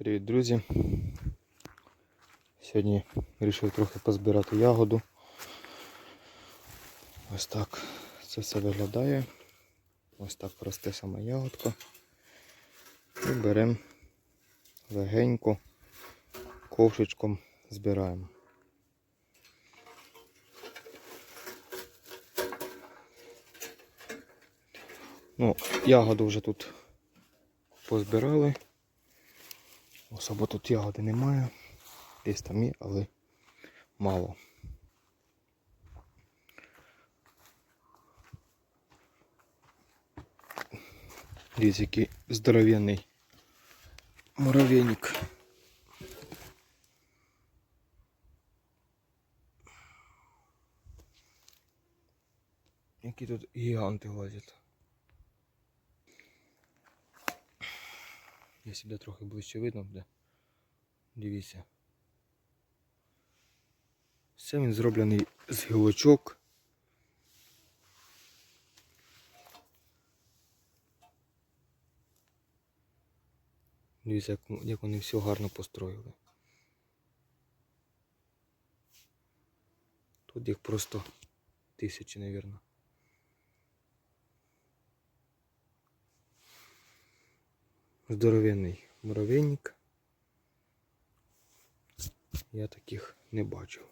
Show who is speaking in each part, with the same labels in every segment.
Speaker 1: Привіт, друзі! Сьогодні вирішив трохи позбирати ягоду. Ось так це все виглядає. Ось так росте сама ягодка. І беремо легенько, ковшичком збираємо. Ну, ягоду вже тут позбирали. Особо тут ягоди немає. Десь там є, але мало. Дивіться, який здоровенний муравейник. Які тут гіганти лазять. Якщо буде трохи ближче видно буде. Дивіться. Це він зроблений з гілочок. Дивіться, як вони все гарно построїли. Тут їх просто тисячі, мабуть. Здоровенний муравейник. Я таких не бачив.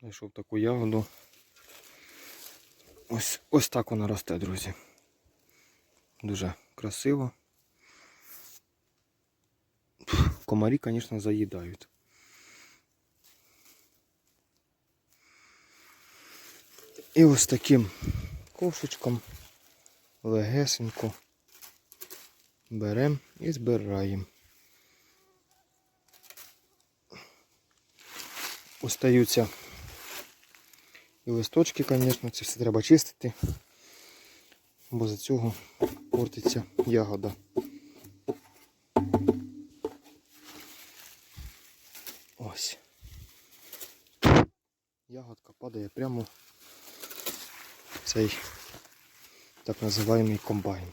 Speaker 1: Знайшов таку ягоду. Ось, ось так вона росте, друзі. Дуже красиво. Комарі, звісно, заїдають. І ось таким ковшичком легесенько беремо і збираємо. Остаються і листочки, звісно, це все треба чистити, бо за цього портиться ягода. Ось. Ягодка падає прямо в цей так називаємий комбайн.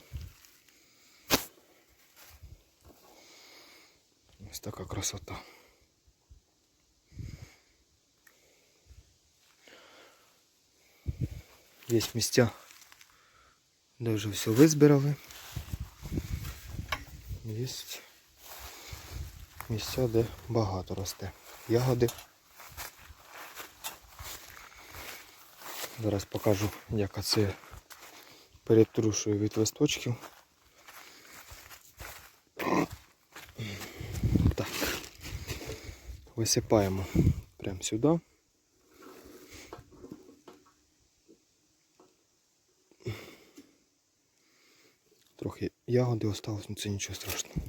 Speaker 1: Ось така красота. Є місця, де вже все визбирали. Є місця, де багато росте. Ягоди. Зараз покажу, яка це перетрушую від листочків. Так. Висипаємо прямо сюди. Трохи ягоди осталось, ну це нічого страшного.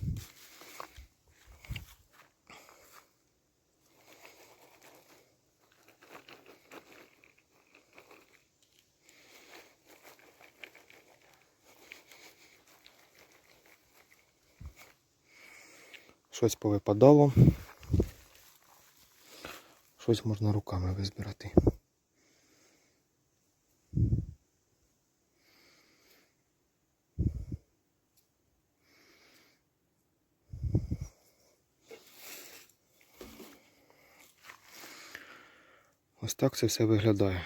Speaker 1: Щось повипадало. Щось можна руками визбирати. Ось так це все виглядає.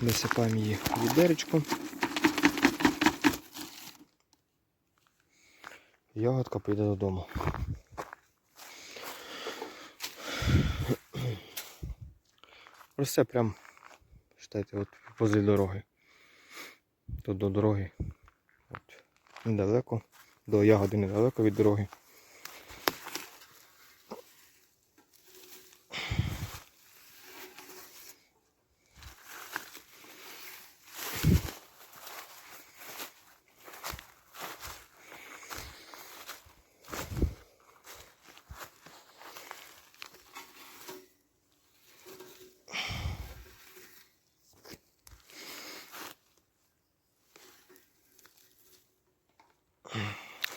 Speaker 1: Висипаємо її в відеречко. Ягодка піде додому. Росте прям, читайте, от позлі дороги. Тут до дороги. От. недалеко. До ягоди недалеко від дороги.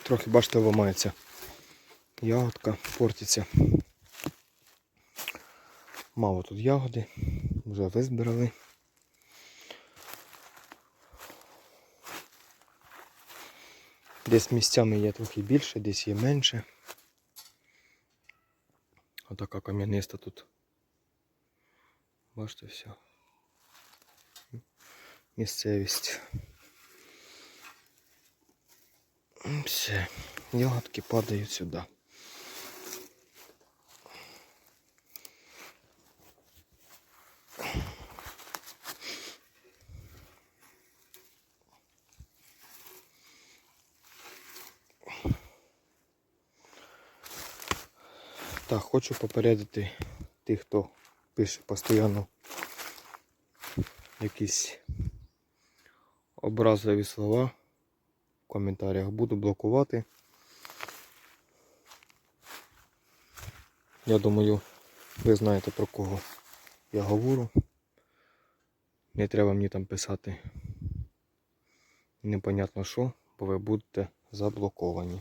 Speaker 1: Трохи, бачите, ламається. Ягодка портиться. Мало тут ягоди, вже визбирали. Десь місцями є трохи більше, десь є менше. Отака кам'яниста тут. Бачите все. Місцевість. Все, ягодки падають сюди. Так, хочу попередити тих, хто пише постійно якісь образливі слова коментарях. Буду блокувати. Я думаю, ви знаєте про кого я говорю. Не треба мені там писати непонятно що, бо ви будете заблоковані.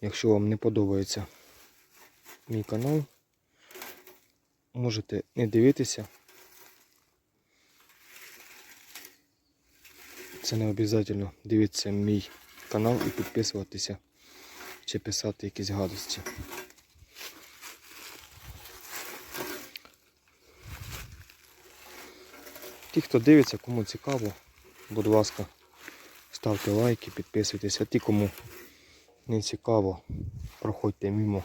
Speaker 1: Якщо вам не подобається мій канал, можете не дивитися. Це не обов'язково дивитися мій канал і підписуватися чи писати якісь гадості. Ті, хто дивиться, кому цікаво, будь ласка, ставте лайки, підписуйтесь, а ті, кому не цікаво, проходьте мимо.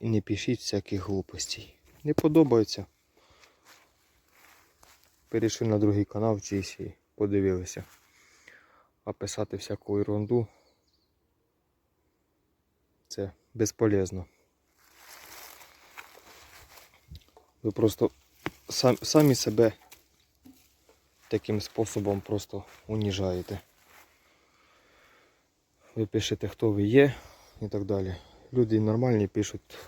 Speaker 1: І, не пишіть всяких глупостей. Не подобається. Перейшли на другий канал чийсь і подивилися. А писати всяку ерунду це безполезно. Ви просто сам, самі себе таким способом просто уніжаєте. Ви пишете, хто ви є і так далі. Люди нормальні пишуть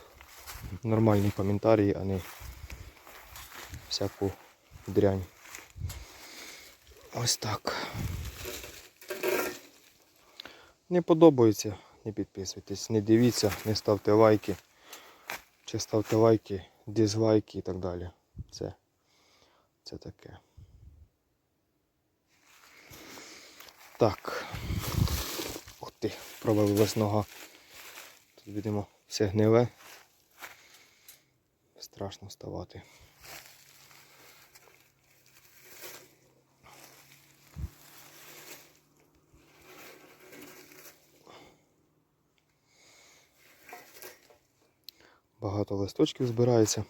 Speaker 1: нормальні коментарі, а не всяку дрянь. Ось так. Не подобається, не підписуйтесь, не дивіться, не ставте лайки. Чи ставте лайки, дизлайки і так далі. Це, це таке. Так. Ух ти, провалилась нога. Тут видимо все гниле. Страшно вставати. Багато листочків збирається.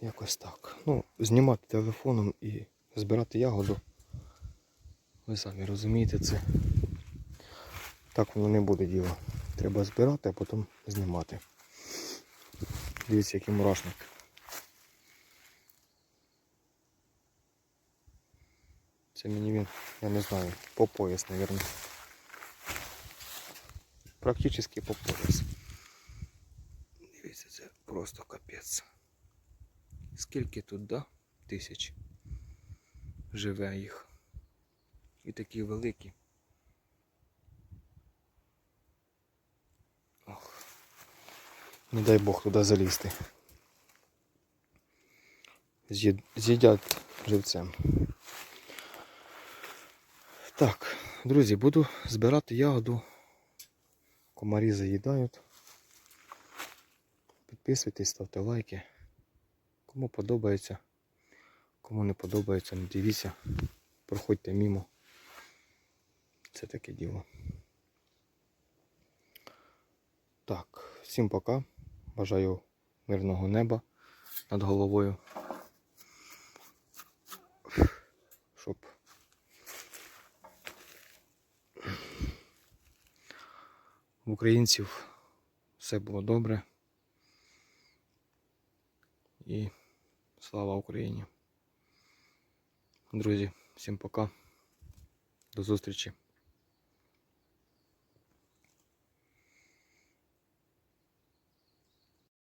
Speaker 1: Якось так. Ну, знімати телефоном і збирати ягоду. Ви самі розумієте це. Так воно не буде діло. Треба збирати, а потім знімати. Дивіться, який мурашник. Це мені він, я не знаю, по пояс, мабуть. Практично по пояс. Дивіться, це просто капець. Скільки тут, да? Тисяч живе їх. І такі великі. Ох. Не дай Бог туди залізти. З'їд- З'їдять живцем. Так, друзі, буду збирати ягоду. Комарі заїдають. Підписуйтесь, ставте лайки. Кому подобається, кому не подобається, не дивіться. Проходьте мимо. Це таке діло. Так, всім пока. Бажаю мирного неба над головою. В українців все було добре. І слава Україні. Друзі, всім пока. До зустрічі.